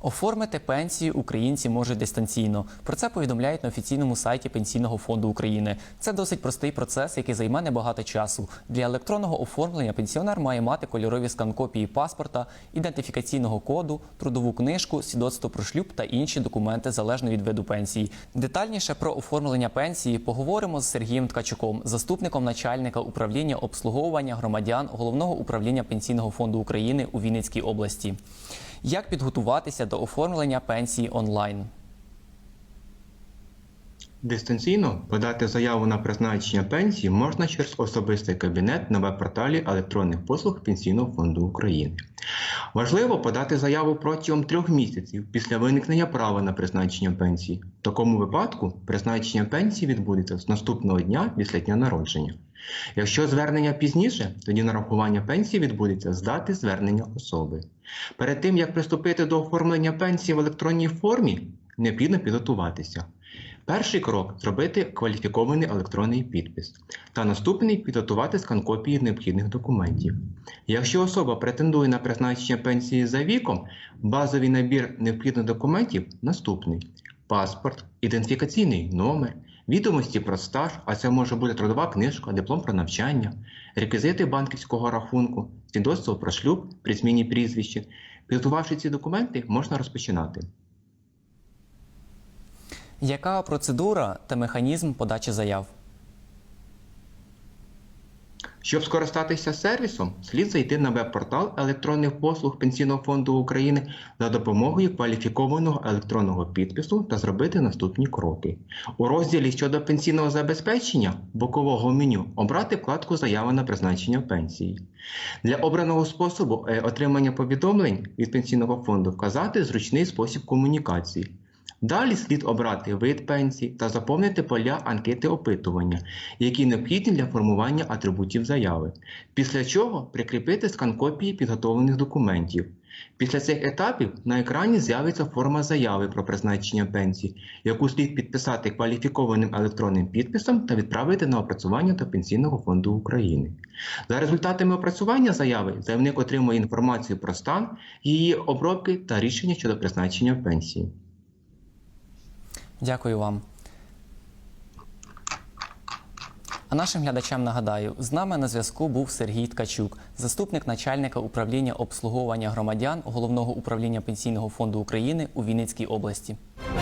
Оформити пенсію українці можуть дистанційно. Про це повідомляють на офіційному сайті Пенсійного фонду України. Це досить простий процес, який займе небагато часу. Для електронного оформлення пенсіонер має мати кольорові скан-копії паспорта, ідентифікаційного коду, трудову книжку, свідоцтво про шлюб та інші документи залежно від виду пенсії. Детальніше про оформлення пенсії поговоримо з Сергієм Ткачуком, заступником начальника управління обслуговування громадян головного управління Пенсійного фонду України у Вінницькій області. Як підготуватися до оформлення пенсії онлайн? Дистанційно подати заяву на призначення пенсії можна через особистий кабінет на веб-порталі електронних послуг Пенсійного фонду України. Важливо подати заяву протягом трьох місяців після виникнення права на призначення пенсії. В такому випадку призначення пенсії відбудеться з наступного дня після дня народження. Якщо звернення пізніше, тоді нарахування пенсії відбудеться з дати звернення особи. Перед тим як приступити до оформлення пенсії в електронній формі, необхідно підготуватися. Перший крок зробити кваліфікований електронний підпис, та наступний підготувати скан копії необхідних документів. Якщо особа претендує на призначення пенсії за віком, базовий набір необхідних документів наступний: паспорт, ідентифікаційний номер, відомості про стаж, а це може бути трудова книжка, диплом про навчання, реквізити банківського рахунку, свідоцтво про шлюб при зміні прізвища. Підготувавши ці документи, можна розпочинати. Яка процедура та механізм подачі заяв? Щоб скористатися сервісом, слід зайти на веб-портал електронних послуг Пенсійного фонду України за допомогою кваліфікованого електронного підпису та зробити наступні кроки. У розділі щодо пенсійного забезпечення бокового меню обрати вкладку Заява на призначення пенсії. Для обраного способу е, отримання повідомлень від пенсійного фонду вказати зручний спосіб комунікації. Далі слід обрати вид пенсії та заповнити поля анкети опитування, які необхідні для формування атрибутів заяви, після чого прикріпити скан копії підготовлених документів. Після цих етапів на екрані з'явиться форма заяви про призначення пенсії, яку слід підписати кваліфікованим електронним підписом та відправити на опрацювання до Пенсійного фонду України. За результатами опрацювання заяви заявник отримує інформацію про стан її обробки та рішення щодо призначення пенсії. Дякую вам. А нашим глядачам нагадаю, з нами на зв'язку був Сергій Ткачук, заступник начальника управління обслуговування громадян головного управління Пенсійного фонду України у Вінницькій області.